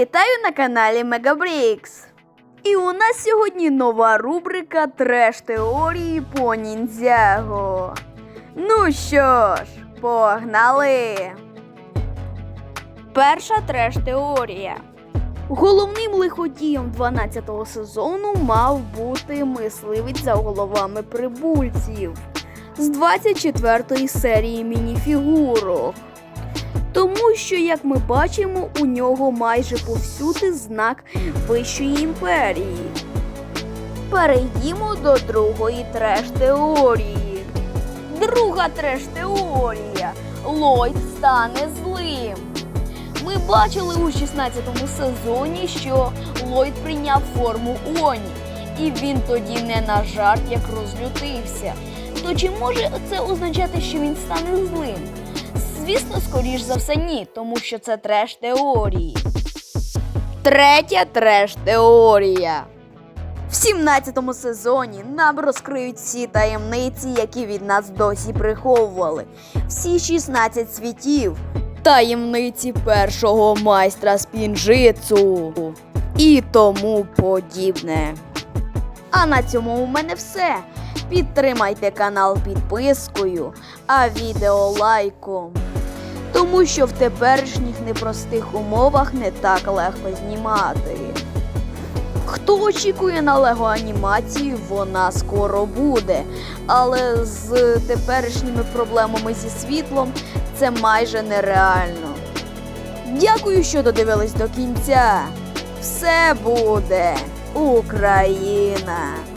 Вітаю на каналі Мегабрікс. І у нас сьогодні нова рубрика Треш теорії по ніндзяго. Ну що ж, погнали! Перша треш теорія. Головним лиходієм 12-го сезону мав бути мисливець за головами прибульців з 24-ї серії мініфігурок. Що, як ми бачимо, у нього майже повсюди знак Вищої імперії. Перейдімо до другої треш-теорії. Друга треш-теорія. Ллойд стане злим. Ми бачили у 16-му сезоні, що Ллойд прийняв форму Оні, і він тоді не на жарт як розлютився. То чи може це означати, що він стане злим? Звісно, скоріш за все, ні, тому що це треш теорії. Третя треш теорія. В 17-му сезоні нам розкриють всі таємниці, які від нас досі приховували. Всі 16 світів. Таємниці першого майстра спінжицу і тому подібне. А на цьому у мене все. Підтримайте канал підпискою, а відео лайком. Тому що в теперішніх непростих умовах не так легко знімати. Хто очікує на лего анімацію, вона скоро буде. Але з теперішніми проблемами зі світлом це майже нереально. Дякую, що додивились до кінця. Все буде Україна!